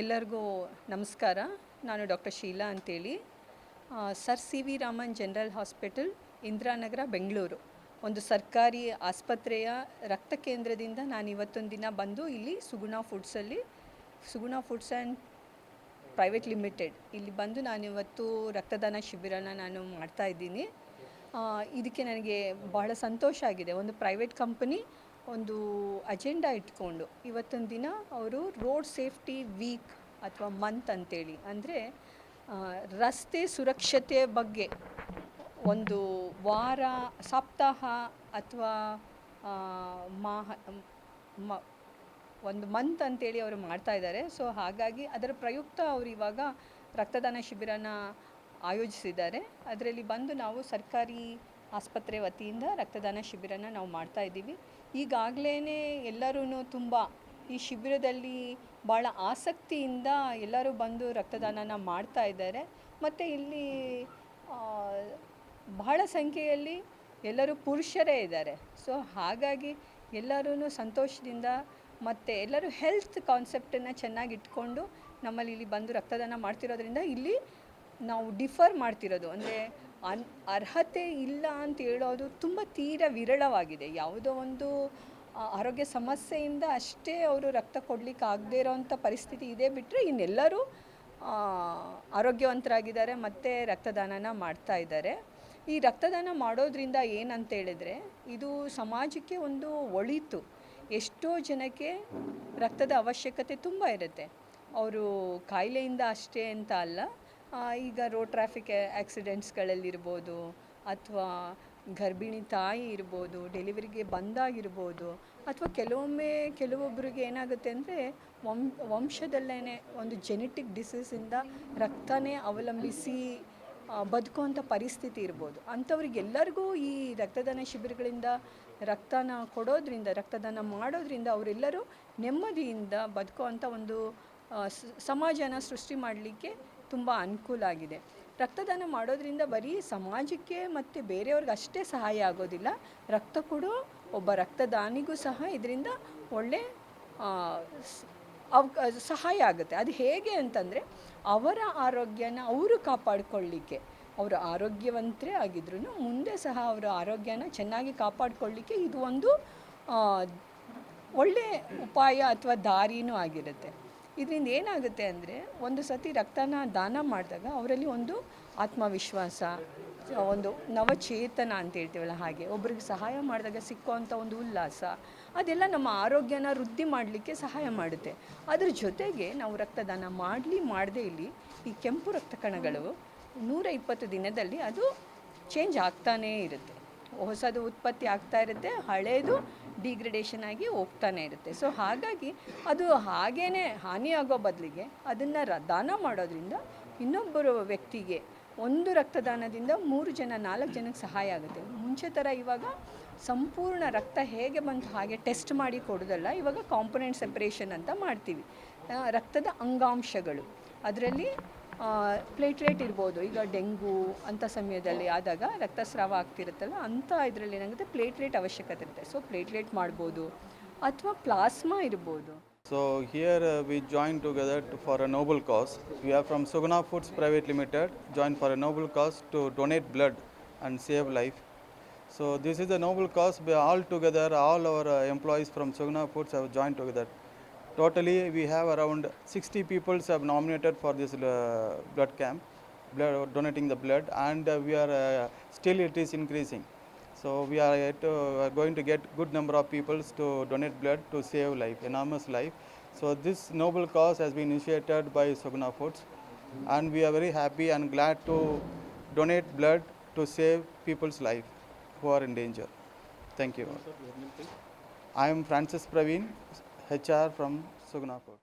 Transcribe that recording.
ಎಲ್ಲರಿಗೂ ನಮಸ್ಕಾರ. ನಾನು ಡಾಕ್ಟರ್ ಶೀಲಾ ಅಂತೇಳಿ. Sir C V Raman general hospital, Indiranagar, Bengaluru. ಒಂದು ಸರ್ಕಾರಿ ಆಸ್ಪತ್ರೆಯ ರಕ್ತ ಕೇಂದ್ರದಿಂದ ನಾನು ಇವತ್ತೊಂದು ದಿನ ಬಂದು ಇಲ್ಲಿ Suguna ಫುಡ್ಸಲ್ಲಿ Suguna foods and private limited ಇಲ್ಲಿ ಬಂದು ನಾನು ಇವತ್ತು ರಕ್ತದಾನ ಶಿಬಿರನ ನಾನು ಮಾಡ್ತಾ ಇದ್ದೀನಿ. ಇದಕ್ಕೆ ನನಗೆ ಬಹಳ ಸಂತೋಷ ಆಗಿದೆ. ಒಂದು ಪ್ರೈವೇಟ್ ಕಂಪನಿ ಒಂದು ಅಜೆಂಡಾ ಇಟ್ಕೊಂಡು ಇವತ್ತೊಂದು ದಿನ ಅವರು ರೋಡ್ ಸೇಫ್ಟಿ ವೀಕ್ ಅಥವಾ ಮಂತ್ ಅಂತೇಳಿ. ಅಂದರೆ ರಸ್ತೆ ಸುರಕ್ಷತೆ ಬಗ್ಗೆ ಒಂದು ವಾರ, ಸಪ್ತಾಹ ಅಥವಾ ಮಾಹ ಒಂದು ಮಂತ್ ಅಂತೇಳಿ ಅವರು ಮಾಡ್ತಾ ಇದ್ದಾರೆ. ಸೊ ಹಾಗಾಗಿ ಅದರ ಪ್ರಯುಕ್ತ ಅವರು ಇವಾಗ ರಕ್ತದಾನ ಶಿಬಿರನ ಆಯೋಜಿಸಿದ್ದಾರೆ. ಅದರಲ್ಲಿ ಬಂದು ನಾವು ಸರ್ಕಾರಿ ಆಸ್ಪತ್ರೆ ವತಿಯಿಂದ ರಕ್ತದಾನ ಶಿಬಿರನ ನಾವು ಮಾಡ್ತಾ ಇದ್ದೀವಿ. ಈಗಾಗಲೇ ಎಲ್ಲರೂ ತುಂಬ ಈ ಶಿಬಿರದಲ್ಲಿ ಭಾಳ ಆಸಕ್ತಿಯಿಂದ ಎಲ್ಲರೂ ಬಂದು ರಕ್ತದಾನನ ಮಾಡ್ತಾ ಇದ್ದಾರೆ. ಮತ್ತು ಇಲ್ಲಿ ಬಹಳ ಸಂಖ್ಯೆಯಲ್ಲಿ ಎಲ್ಲರೂ ಪುರುಷರೇ ಇದ್ದಾರೆ. ಸೊ, ಹಾಗಾಗಿ ಎಲ್ಲರೂ ಸಂತೋಷದಿಂದ ಮತ್ತು ಎಲ್ಲರೂ ಹೆಲ್ತ್ ಕಾನ್ಸೆಪ್ಟನ್ನು ಚೆನ್ನಾಗಿ ಇಟ್ಕೊಂಡು ನಮ್ಮಲ್ಲಿ ಇಲ್ಲಿ ಬಂದು ರಕ್ತದಾನ ಮಾಡ್ತಿರೋದ್ರಿಂದ ಇಲ್ಲಿ ನಾವು ಡಿಫರ್ ಮಾಡ್ತಿರೋದು. ಅಂದರೆ ಅನ್, ಅರ್ಹತೆ ಇಲ್ಲ ಅಂತ ಹೇಳೋದು ತುಂಬ ತೀರ ವಿರಳವಾಗಿದೆ. ಯಾವುದೋ ಒಂದು ಆರೋಗ್ಯ ಸಮಸ್ಯೆಯಿಂದ ಅಷ್ಟೇ ಅವರು ರಕ್ತ ಕೊಡಲಿಕ್ಕೆ ಆಗದೇ ಇರೋವಂಥ ಪರಿಸ್ಥಿತಿ ಇದೆ ಬಿಟ್ಟರೆ ಇನ್ನೆಲ್ಲರೂ ಆರೋಗ್ಯವಂತರಾಗಿದ್ದಾರೆ, ಮತ್ತು ರಕ್ತದಾನನ ಮಾಡ್ತಾ ಇದ್ದಾರೆ. ಈ ರಕ್ತದಾನ ಮಾಡೋದ್ರಿಂದ ಏನಂತ ಹೇಳಿದ್ರೆ, ಇದು ಸಮಾಜಕ್ಕೆ ಒಂದು ಒಳಿತು. ಎಷ್ಟೋ ಜನಕ್ಕೆ ರಕ್ತದ ಅವಶ್ಯಕತೆ ತುಂಬ ಇರುತ್ತೆ. ಅವರು ಕಾಯಿಲೆಯಿಂದ ಅಷ್ಟೇ ಅಂತ ಅಲ್ಲ ಈಗ ರೋಡ್ ಟ್ರಾಫಿಕ್ ಆ್ಯಕ್ಸಿಡೆಂಟ್ಸ್ಗಳಲ್ಲಿರ್ಬೋದು ಅಥವಾ ಗರ್ಭಿಣಿ ತಾಯಿ ಇರ್ಬೋದು ಡೆಲಿವರಿಗೆ ಬಂದಾಗಿರ್ಬೋದು, ಅಥವಾ ಕೆಲವೊಮ್ಮೆ ಕೆಲವೊಬ್ಬರಿಗೆ ಏನಾಗುತ್ತೆ ಅಂದರೆ ವಂ ವಂಶದಲ್ಲೇ ಒಂದು ಜೆನೆಟಿಕ್ ಡಿಸೀಸಿಂದ ರಕ್ತನೇ ಅವಲಂಬಿಸಿ ಬದುಕುವಂಥ ಪರಿಸ್ಥಿತಿ ಇರ್ಬೋದು. ಅಂಥವ್ರಿಗೆಲ್ಲರಿಗೂ ಈ ರಕ್ತದಾನ ಶಿಬಿರಗಳಿಂದ ರಕ್ತನ ಕೊಡೋದ್ರಿಂದ, ರಕ್ತದಾನ ಮಾಡೋದ್ರಿಂದ ಅವರೆಲ್ಲರೂ ನೆಮ್ಮದಿಯಿಂದ ಬದುಕುವಂಥ ಒಂದು ಸಮಾಜನ ಸೃಷ್ಟಿ ಮಾಡಲಿಕ್ಕೆ ತುಂಬ ಅನುಕೂಲ ಆಗಿದೆ. ರಕ್ತದಾನ ಮಾಡೋದ್ರಿಂದ ಬರೀ ಸಮಾಜಕ್ಕೆ ಮತ್ತು ಬೇರೆಯವ್ರಿಗೆ ಅಷ್ಟೇ ಸಹಾಯ ಆಗೋದಿಲ್ಲ. ರಕ್ತ ಕೊಡೋ ಒಬ್ಬ ರಕ್ತದಾನಿಗೂ ಸಹ ಇದರಿಂದ ಒಳ್ಳೆ ಅವ್ ಸಹಾಯ ಆಗುತ್ತೆ. ಅದು ಹೇಗೆ ಅಂತಂದರೆ ಅವರ ಆರೋಗ್ಯನ ಅವರು ಕಾಪಾಡಿಕೊಳ್ಳಿಕ್ಕೆ. ಅವರು ಆರೋಗ್ಯವಂತರೇ ಆಗಿದ್ರು ಮುಂದೆ ಸಹ ಅವರ ಆರೋಗ್ಯನ ಚೆನ್ನಾಗಿ ಕಾಪಾಡಿಕೊಳ್ಳಿಕ್ಕೆ ಇದು ಒಂದು ಒಳ್ಳೆ ಉಪಾಯ ಅಥವಾ ದಾರಿನೂ ಆಗಿರುತ್ತೆ. ಇದರಿಂದ ಏನಾಗುತ್ತೆ ಅಂದರೆ, ಒಂದು ಸತಿ ರಕ್ತನ ದಾನ ಮಾಡಿದಾಗ ಅವರಲ್ಲಿ ಒಂದು ಆತ್ಮವಿಶ್ವಾಸ, ಒಂದು ನವಚೇತನ ಅಂತ ಹೇಳ್ತೀವಲ್ಲ ಹಾಗೆ, ಒಬ್ರಿಗೆ ಸಹಾಯ ಮಾಡಿದಾಗ ಸಿಕ್ಕುವಂಥ ಒಂದು ಉಲ್ಲಾಸ, ಅದೆಲ್ಲ ನಮ್ಮ ಆರೋಗ್ಯನ ವೃದ್ಧಿ ಮಾಡಲಿಕ್ಕೆ ಸಹಾಯ ಮಾಡುತ್ತೆ. ಅದ್ರ ಜೊತೆಗೆ ನಾವು ರಕ್ತದಾನ ಮಾಡಲಿ ಮಾಡದೇ ಇಲ್ಲಿ ಈ ಕೆಂಪು ರಕ್ತ ಕಣಗಳು ನೂರ ಇಪ್ಪತ್ತು ದಿನದಲ್ಲಿ ಅದು ಚೇಂಜ್ ಆಗ್ತಾನೇ ಇರುತ್ತೆ. ಹೊಸದು ಉತ್ಪತ್ತಿ ಆಗ್ತಾ ಇರುತ್ತೆ, ಹಳೇದು ಡಿಗ್ರೇಡೇಷನ್ ಆಗಿ ಹೋಗ್ತಾನೆ ಇರುತ್ತೆ. ಸೊ ಹಾಗಾಗಿ ಅದು ಹಾಗೇ ಹಾನಿಯಾಗೋ ಬದಲಿಗೆ ಅದನ್ನು ರ, ದಾನ ಮಾಡೋದ್ರಿಂದ ಇನ್ನೊಬ್ಬರು ವ್ಯಕ್ತಿಗೆ ಒಂದು ರಕ್ತದಾನದಿಂದ ಮೂರು ಜನ, ನಾಲ್ಕು ಜನಕ್ಕೆ ಸಹಾಯ ಆಗುತ್ತೆ. ಮುಂಚೆ ಥರ ಇವಾಗ ಸಂಪೂರ್ಣ ರಕ್ತ ಹೇಗೆ ಬಂತು ಹಾಗೆ ಟೆಸ್ಟ್ ಮಾಡಿ ಕೊಡೋದಲ್ಲ, ಇವಾಗ ಕಾಂಪೊನೆಂಟ್ ಸೆಪ್ರೇಷನ್ ಅಂತ ಮಾಡ್ತೀವಿ. ರಕ್ತದ ಅಂಗಾಂಶಗಳು. ಅದರಲ್ಲಿ ಪ್ಲೇಟ್ರೇಟ್ ಇರ್ಬೋದು. ಈಗ ಡೆಂಗು ಅಂಥ ಸಮಯದಲ್ಲಿ ಆದಾಗ ರಕ್ತಸ್ರಾವ ಆಗ್ತಿರುತ್ತಲ್ಲ ಅಂಥ ಇದರಲ್ಲಿ ಏನಾಗುತ್ತೆ? ಪ್ಲೇಟ್ರೇಟ್ ಅವಶ್ಯಕತೆ ಇರುತ್ತೆ. ಸೊ ಪ್ಲೇಟ್ರೇಟ್ ಮಾಡ್ಬೋದು ಅಥವಾ ಪ್ಲಾಸ್ಮಾ ಇರ್ಬೋದು. So here we join together to for a noble cause we are from Suguna foods private limited join for a noble cause to donate blood and save life so this is a noble cause be all together all our employees from Suguna foods have join together Totally, we have around 60 people have nominated for this uh, blood camp, blood, donating the blood, and uh, we are uh, still it is increasing. So we are uh, going to get good number of people to donate blood to save life, enormous life. So this noble cause has been initiated by Soguna Foods, and we are very happy and glad to donate blood to save people's life who are in danger. Thank you. I am Francis Praveen, HR from Sugunapur.